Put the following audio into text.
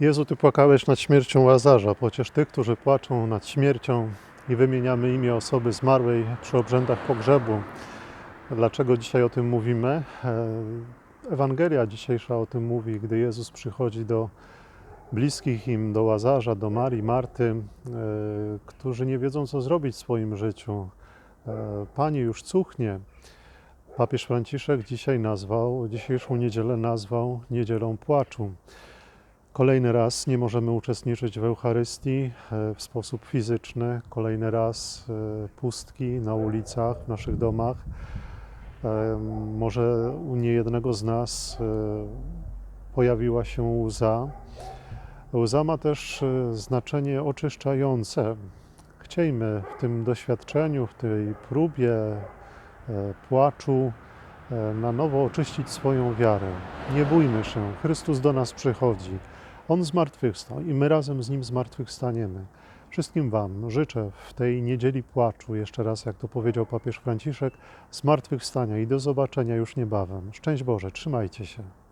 Jezu, Ty płakałeś nad śmiercią Łazarza, chociaż tych, którzy płaczą nad śmiercią i wymieniamy imię osoby zmarłej przy obrzędach pogrzebu. Dlaczego dzisiaj o tym mówimy? E, Ewangelia dzisiejsza o tym mówi, gdy Jezus przychodzi do bliskich im, do Łazarza, do Marii, Marty, e, którzy nie wiedzą, co zrobić w swoim życiu. E, Pani już cuchnie. Papież Franciszek dzisiaj nazwał, dzisiejszą niedzielę nazwał Niedzielą Płaczu. Kolejny raz nie możemy uczestniczyć w Eucharystii e, w sposób fizyczny. Kolejny raz e, pustki na ulicach, w naszych domach. E, Może u niejednego z nas pojawiła się łza. Łza ma też znaczenie oczyszczające. Chciejmy w tym doświadczeniu, w tej próbie płaczu na nowo oczyścić swoją wiarę. Nie bójmy się, Chrystus do nas przychodzi. On zmartwychwstał i my razem z Nim zmartwychwstaniemy. Wszystkim Wam życzę w tej niedzieli płaczu, jeszcze raz, jak to powiedział papież Franciszek, zmartwychwstania i do zobaczenia już niebawem. Szczęść Boże, trzymajcie się.